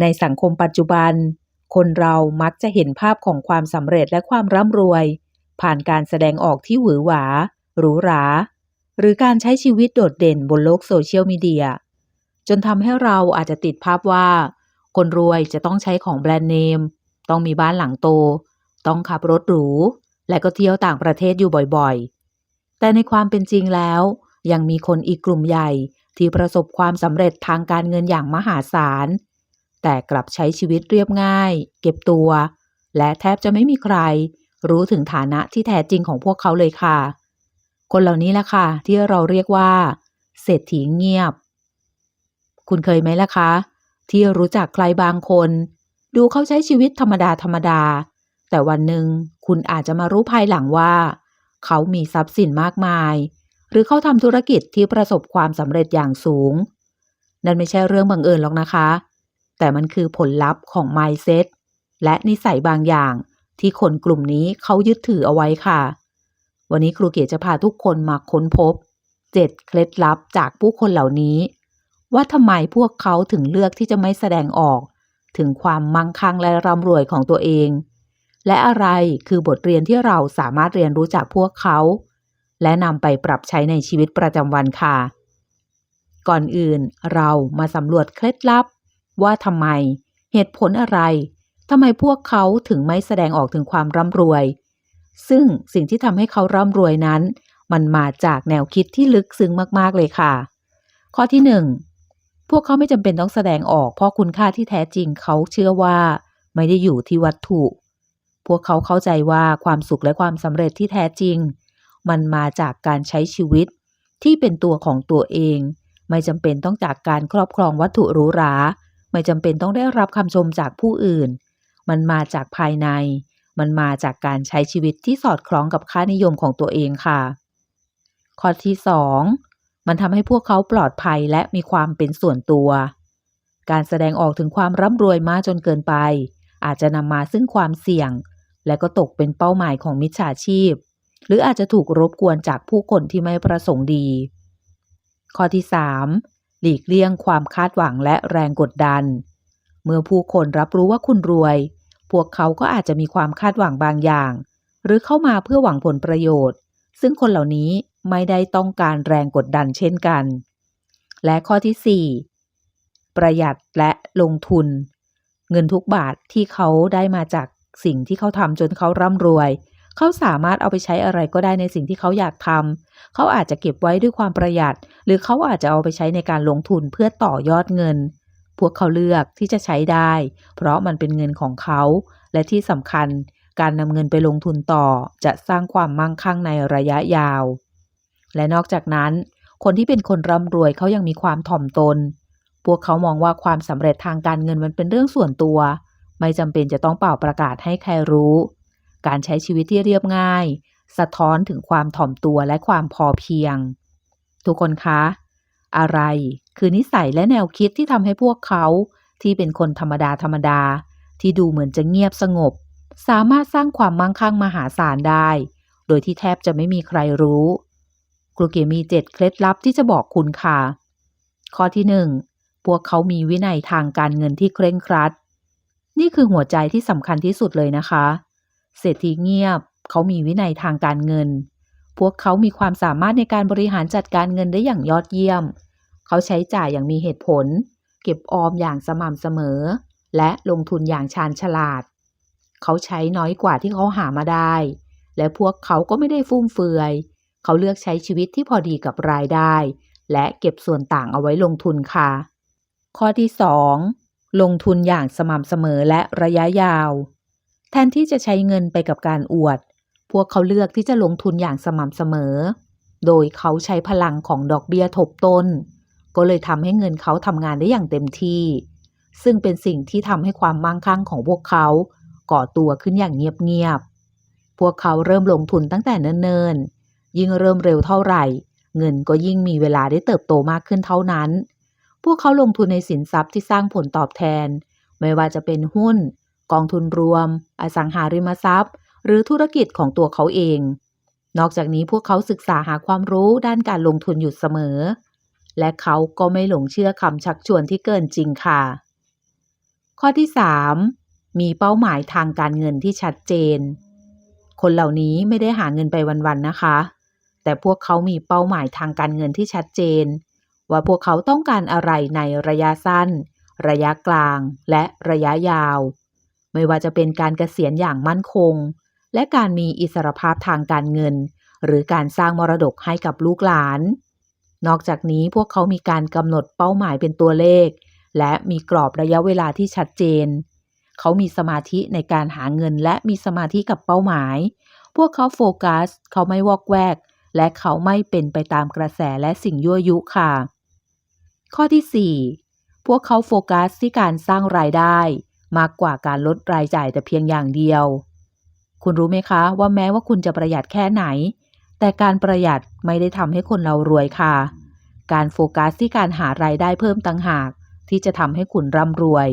ในสังคมปัจจุบัน คนเรามักจะเห็นภาพของความสำเร็จและความร่ำรวย ผ่านการแสดงออกที่หวือหวา หรูหรา หรือการใช้ชีวิตโดดเด่นบนโลกโซเชียลมีเดีย จนทำให้เราอาจจะติดภาพว่า คนรวยจะต้องใช้ของแบรนด์เนม ต้องมีบ้านหลังโต ต้องขับรถหรู และก็เที่ยวต่างประเทศอยู่บ่อยๆ แต่ในความเป็นจริงแล้ว ยังมีคนอีกกลุ่มใหญ่ที่ประสบความสำเร็จทางการเงินอย่างมหาศาล แต่กลับใช้ชีวิตเรียบง่าย เก็บตัว และแทบจะไม่มีใคร รู้ถึงฐานะที่แท้จริงของพวกเขาเลยค่ะ คนเหล่านี้แหละค่ะ ที่เราเรียกว่า เศรษฐีเงียบ คุณเคยไหมล่ะคะ ที่รู้จักใครบางคน ดูเขาใช้ชีวิตธรรมดาธรรมดา แต่วันหนึ่งคุณอาจจะมารู้ภายหลังว่า เขามีทรัพย์สินมากมาย หรือเขาทำธุรกิจที่ประสบความสำเร็จอย่างสูง นั่นไม่ใช่เรื่องบังเอิญหรอกนะคะ แต่มันคือผลลัพธ์ของ mindset และนิสัยบางอย่างที่คนกลุ่มนี้เขายึดถือเอาไว้ค่ะ วันนี้ครูเกียรจะพาทุกคนมาค้นพบ 7 เคล็ดลับจากผู้คนเหล่านี้ ว่าทำไมพวกเขาถึงเลือกที่จะไม่แสดงออก ถึงความมั่งคั่งและร่ำรวยของตัวเอง และอะไรคือบทเรียนที่เราสามารถเรียนรู้จากพวกเขา และนำไปปรับใช้ในชีวิตประจำวันค่ะ ก่อนอื่นเรามาสำรวจเคล็ดลับ ว่าทำไม เหตุผลอะไรทำไมพวกเขาถึงไม่แสดงออกถึงความร่ำรวย ซึ่งสิ่งที่ทำให้เขาร่ำรวยนั้น มันมาจากแนวคิดที่ลึกซึ้งมากๆเลยค่ะ ข้อที่หนึ่งพวกเขาไม่จำเป็นต้องแสดงออกเพราะคุณค่าที่แท้จริงเขาเชื่อว่า ไม่ได้อยู่ที่วัตถุ พวกเขาเข้าใจว่าความสุขและความสำเร็จที่แท้จริง มันมาจากการใช้ชีวิตที่เป็นตัวของตัวเอง ไม่จำเป็นต้องจากการครอบครองวัตถุหรูหรา ไม่จำเป็นต้องได้รับคำชมจากผู้อื่น มันมาจากภายใน มันมาจากการใช้ชีวิตที่สอดคล้องกับค่านิยมของตัวเองค่ะ ข้อที่สองมันทำให้พวกเขาปลอดภัยและมีความเป็นส่วนตัว การแสดงออกถึงความร่ำรวยมากจนเกินไป อาจจะนำมาซึ่งความเสี่ยง และก็ตกเป็นเป้าหมายของมิจฉาชีพ หรืออาจจะถูกรบกวนจากผู้คนที่ไม่ประสงค์ดี ข้อที่ 3. หลีกเลี่ยงความคาดหวังและแรงกดดัน เมื่อผู้คนรับรู้ว่าคุณรวย พวกเขาก็อาจจะมีความคาดหวังบางอย่าง หรือเข้ามาเพื่อหวังผลประโยชน์ ซึ่งคนเหล่านี้ไม่ได้ต้องการแรงกดดันเช่นกัน และข้อที่ 4. ประหยัดและลงทุน เงินทุกบาทที่เขาได้มาจากสิ่งที่เขาทำจนเขาร่ำรวย เขาสามารถเอาไปใช้อะไรก็ได้ในสิ่งที่เขาอยากทำเขาอาจจะเก็บไว้ด้วยความประหยัด หรือเขาอาจจะเอาไปใช้ในการลงทุนเพื่อต่อยอดเงิน พวกเขาเลือกที่จะใช้ได้ เพราะมันเป็นเงินของเขา และที่สำคัญ การนำเงินไปลงทุนต่อ จะสร้างความมั่งคั่งในระยะยาว และนอกจากนั้น คนที่เป็นคนร่ำรวยเขายังมีความถ่อมตน พวกเขามองว่าความสำเร็จทางการเงินมันเป็นเรื่องส่วนตัว ไม่จำเป็นจะต้องเป่าประกาศให้ใครรู้ การใช้ชีวิตที่เรียบง่าย สะท้อนถึงความถ่อมตัวและความพอเพียง ทุกคนคะ อะไรคือนิสัยและแนวคิดที่ทำให้พวกเขาที่เป็นคนธรรมดาธรรมดา ที่ดูเหมือนจะเงียบสงบ สามารถสร้างความมั่งคั่งมหาศาลได้ โดยที่แทบจะไม่มีใครรู้ครูเกียมีเจ็ดเคล็ดลับที่จะบอกคุณค่ะ ข้อที่หนึ่งพวกเขามีวินัยทางการเงินที่เคร่งครัด นี่คือหัวใจที่สำคัญที่สุดเลยนะคะ เศรษฐีเงียบ เขามีวินัยทางการเงิน พวกเขามีความสามารถในการบริหารจัดการเงินได้อย่างยอดเยี่ยม เขาใช้จ่ายอย่างมีเหตุผล เก็บออมอย่างสม่ำเสมอ และลงทุนอย่างชาญฉลาด เขาใช้น้อยกว่าที่เขาหามาได้ และพวกเขาก็ไม่ได้ฟุ่มเฟือย เขาเลือกใช้ชีวิตที่พอดีกับรายได้ และเก็บส่วนต่างเอาไว้ลงทุนค่ะ ข้อที่ 2. ลงทุนอย่างสม่ำเสมอและระยะยาว แทนที่จะใช้เงินไปกับการอวด พวกเขาเลือกที่จะลงทุนอย่างสม่ำเสมอ โดยเขาใช้พลังของดอกเบี้ยทบต้น ก็เลยทำให้เงินเขาทำงานได้อย่างเต็มที่ ซึ่งเป็นสิ่งที่ทำให้ความมั่งคั่งของพวกเขาก่อตัวขึ้นอย่างเงียบๆ พวกเขาเริ่มลงทุนตั้งแต่เนิ่นๆ ยิ่งเริ่มเร็วเท่าไหร่ เงินก็ยิ่งมีเวลาได้เติบโตมากขึ้นเท่านั้น พวกเขาลงทุนในสินทรัพย์ที่สร้างผลตอบแทน ไม่ว่าจะเป็นหุ้น กองทุนรวม อสังหาริมทรัพย์ หรือธุรกิจของตัวเขาเอง นอกจากนี้พวกเขาศึกษาหาความรู้ด้านการลงทุนอยู่เสมอ และเขาก็ไม่หลงเชื่อคำชักชวนที่เกินจริงค่ะ ข้อที่ 3 มีเป้าหมายทางการเงินที่ชัดเจน คนเหล่านี้ไม่ได้หาเงินไปวันๆนะคะ แต่พวกเขามีเป้าหมายทางการเงินที่ชัดเจน ว่าพวกเขาต้องการอะไรในระยะสั้นระยะกลางและระยะยาว ไม่ว่าจะเป็นการเกษียณอย่างมั่นคง และการมีอิสรภาพทางการเงิน หรือการสร้างมรดกให้กับลูกหลาน นอกจากนี้พวกเขามีการกำหนดเป้าหมายเป็นตัวเลข และมีกรอบระยะเวลาที่ชัดเจน เขามีสมาธิในการหาเงินและมีสมาธิกับเป้าหมาย พวกเขาโฟกัส เขาไม่วอกแวก และเขาไม่เป็นไปตามกระแสและสิ่งยั่วยุค่ะ ข้อที่ 4 พวกเขาโฟกัสที่การสร้างรายได้ มากกว่าการลดรายจ่ายแต่เพียงอย่างเดียว คุณรู้ไหมคะว่าแม้ว่าคุณจะประหยัดแค่ไหน แต่การประหยัดไม่ได้ทำให้คนเรารวยค่ะ การโฟกัสที่การหารายได้เพิ่มต่างหาก ที่จะทำให้คุณร่ำรวย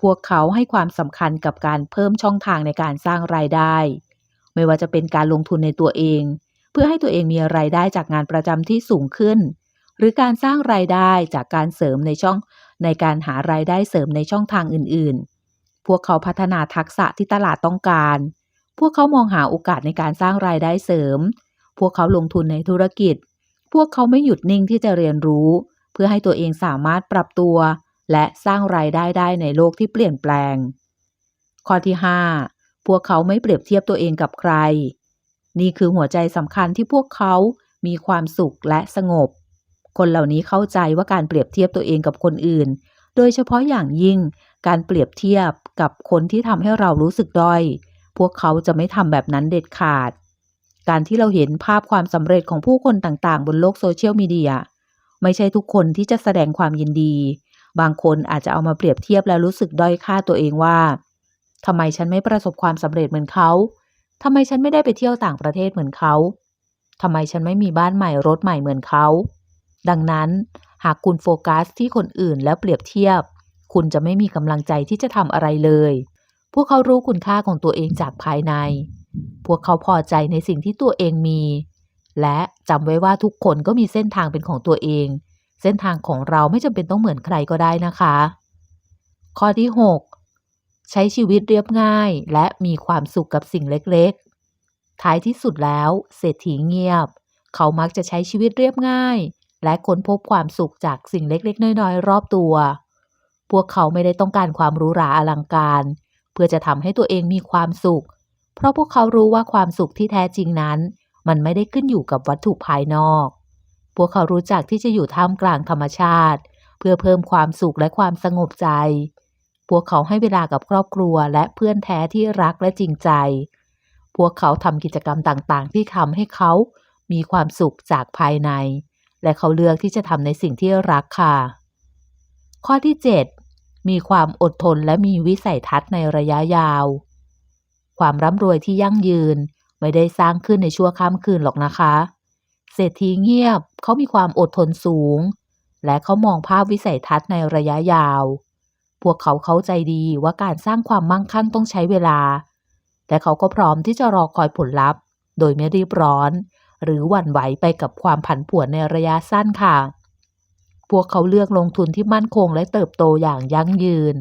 พวกเขาให้ความสำคัญกับการเพิ่มช่องทางในการสร้างรายได้ ไม่ว่าจะเป็นการลงทุนในตัวเอง เพื่อให้ตัวเองมีรายได้จากงานประจำที่สูงขึ้น หรือการสร้างรายได้จากการเสริมในช่อง ในการหารายได้เสริมในช่องทางอื่นๆ พวกเขาพัฒนาทักษะที่ตลาดต้องการ พวกเขามองหาโอกาสในการสร้างรายได้เสริม พวกเขาลงทุนในธุรกิจ พวกเขาไม่หยุดนิ่งที่จะเรียนรู้ เพื่อให้ตัวเองสามารถปรับตัว และสร้างรายได้ได้ในโลกที่เปลี่ยนแปลง ข้อที่ 5 พวกเขาไม่เปรียบเทียบตัวเองกับใคร นี่คือหัวใจสำคัญที่พวกเขามีความสุขและสงบ คนเหล่านี้เข้าใจว่าการเปรียบเทียบตัวเองกับคนอื่น โดยเฉพาะอย่างยิ่งการเปรียบเทียบกับคนที่ทำให้เรารู้สึกด้อย พวกเขาจะไม่ทำแบบนั้นเด็ดขาด การที่เราเห็นภาพความสำเร็จของผู้คนต่างๆ บนโลกโซเชียลมีเดียไม่ใช่ทุกคนที่จะแสดงความยินดี บางคนอาจจะเอามาเปรียบเทียบแล้วรู้สึกด้อยค่าตัวเองว่าทำไมฉันไม่ประสบความสำเร็จเหมือนเขาทำไมฉันไม่ได้ไปเที่ยวต่างประเทศเหมือนเขาทำไมฉันไม่มีบ้านใหม่รถใหม่เหมือนเขา ดังนั้น หากคุณโฟกัสที่คนอื่นแล้วเปรียบเทียบ คุณจะไม่มีกำลังใจที่จะทำอะไรเลย พวกเขารู้คุณค่าของตัวเองจากภายใน พวกเขาพอใจในสิ่งที่ตัวเองมี และจำไว้ว่าทุกคนก็มีเส้นทางเป็นของตัวเอง เส้นทางของเราไม่จำเป็นต้องเหมือนใครก็ได้นะคะ ข้อที่ 6 ใช้ชีวิตเรียบง่าย และมีความสุขกับสิ่งเล็กๆ ท้ายที่สุดแล้ว เศรษฐีเงียบ เขามักจะใช้ชีวิตเรียบง่าย และค้นพบความสุขจากสิ่งเล็กๆ น้อยๆ รอบตัว พวกเขาไม่ได้ต้องการความหรู้หราอลังการ เพื่อจะทำให้ตัวเองมีความสุข เพราะพวกเขารู้ว่าความสุขที่แท้จริงนั้น มันไม่ได้ขึ้นอยู่กับวัตถุภายนอก พวกเขารู้จักที่จะอยู่ท่ามกลางธรรมชาติ เพื่อเพิ่มความสุขและความสงบใจ พวกเขาให้เวลากับครอบครัวและเพื่อนแท้ที่รักและจริงใจ พวกเขาทำกิจกรรมต่างๆ ที่ทำให้เขามีความสุขจากภายใน และเขาเลือกที่จะทำในสิ่งที่รักค่ะ ข้อที่ 7 มีความอดทนและมีวิสัยทัศน์ในระยะยาว ความร่ำรวยที่ยั่งยืนไม่ได้สร้างขึ้นในชั่วข้ามคืนหรอกนะคะ เศรษฐีเงียบเขามีความอดทนสูง และเขามองภาพวิสัยทัศน์ในระยะยาว พวกเขาเข้าใจดีว่าการสร้างความมั่งคั่งต้องใช้เวลา แต่เขาก็พร้อมที่จะรอคอยผลลัพธ์ โดยไม่รีบร้อน หรือหวั่นไหวไปกับความผันผวนในระยะสั้นค่ะ พวกเขาเลือกลงทุนที่มั่นคงและเติบโตอย่างยั่งยืน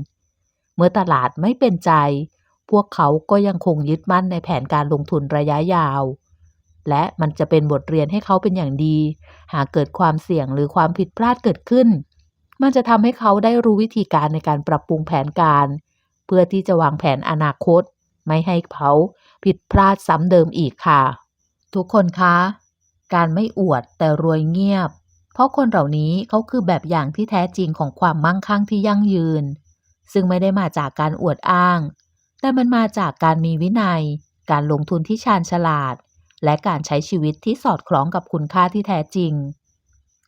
เมื่อตลาดไม่เป็นใจ พวกเขาก็ยังคงยึดมั่นในแผนการลงทุนระยะยาว และมันจะเป็นบทเรียนให้เขาเป็นอย่างดี หากเกิดความเสี่ยงหรือความผิดพลาดเกิดขึ้น มันจะทำให้เขาได้รู้วิธีการในการปรับปรุงแผนการ เพื่อที่จะวางแผนอนาคต ไม่ให้เขาผิดพลาดซ้ำเดิมอีกค่ะ ทุกคนคะ การไม่อวดแต่รวยเงียบ เพราะคนเหล่านี้เขาคือแบบอย่างที่แท้จริงของความมั่งคั่งที่ยั่งยืน ซึ่งไม่ได้มาจากการอวดอ้าง แต่มันมาจากการมีวินัย การลงทุนที่ชาญฉลาด และการใช้ชีวิตที่สอดคล้องกับคุณค่าที่แท้จริง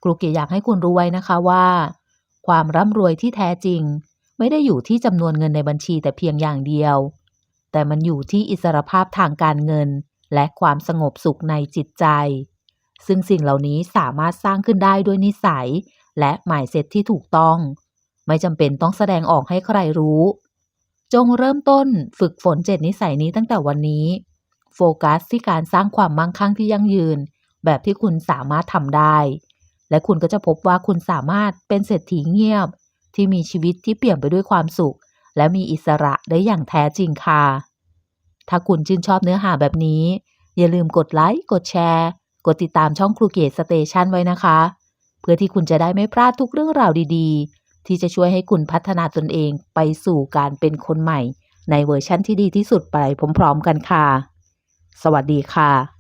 ครูเกียรติอยากให้คุณรู้ไว้นะคะว่า ความร่ำรวยที่แท้จริง ไม่ได้อยู่ที่จำนวนเงินในบัญชีแต่เพียงอย่างเดียว แต่มันอยู่ที่อิสรภาพทางการเงิน และความสงบสุขในจิตใจ ซึ่งสิ่งเหล่านี้สามารถสร้างขึ้นได้ด้วยนิสัย และหมายเซตที่ถูกต้อง ไม่จำเป็นต้องแสดงออกให้ใครรู้ จงเริ่มต้นฝึกฝนเจ็ดนิสัยนี้ตั้งแต่วันนี้ โฟกัสที่การสร้างความมั่งคั่งที่ยั่งยืน แบบที่คุณสามารถทำได้ และคุณก็จะพบว่าคุณสามารถเป็นเศรษฐีเงียบ ที่มีชีวิตที่เปลี่ยมไปด้วยความสุข และมีอิสระได้อย่างแท้จริงค่ะ ถ้าคุณชื่นชอบเนื้อหาแบบนี้ อย่าลืมกดไลค์ กดแชร์ กดติดตามช่องครูเกตสเตชันไว้นะคะ เพื่อที่คุณจะได้ไม่พลาดทุกเรื่องราวดีๆ ที่จะช่วยให้คุณพัฒนาตนเองไปสู่การเป็นคนใหม่ ในเวอร์ชั่นที่ดีที่สุดไปพร้อมๆกันค่ะ สวัสดีค่ะ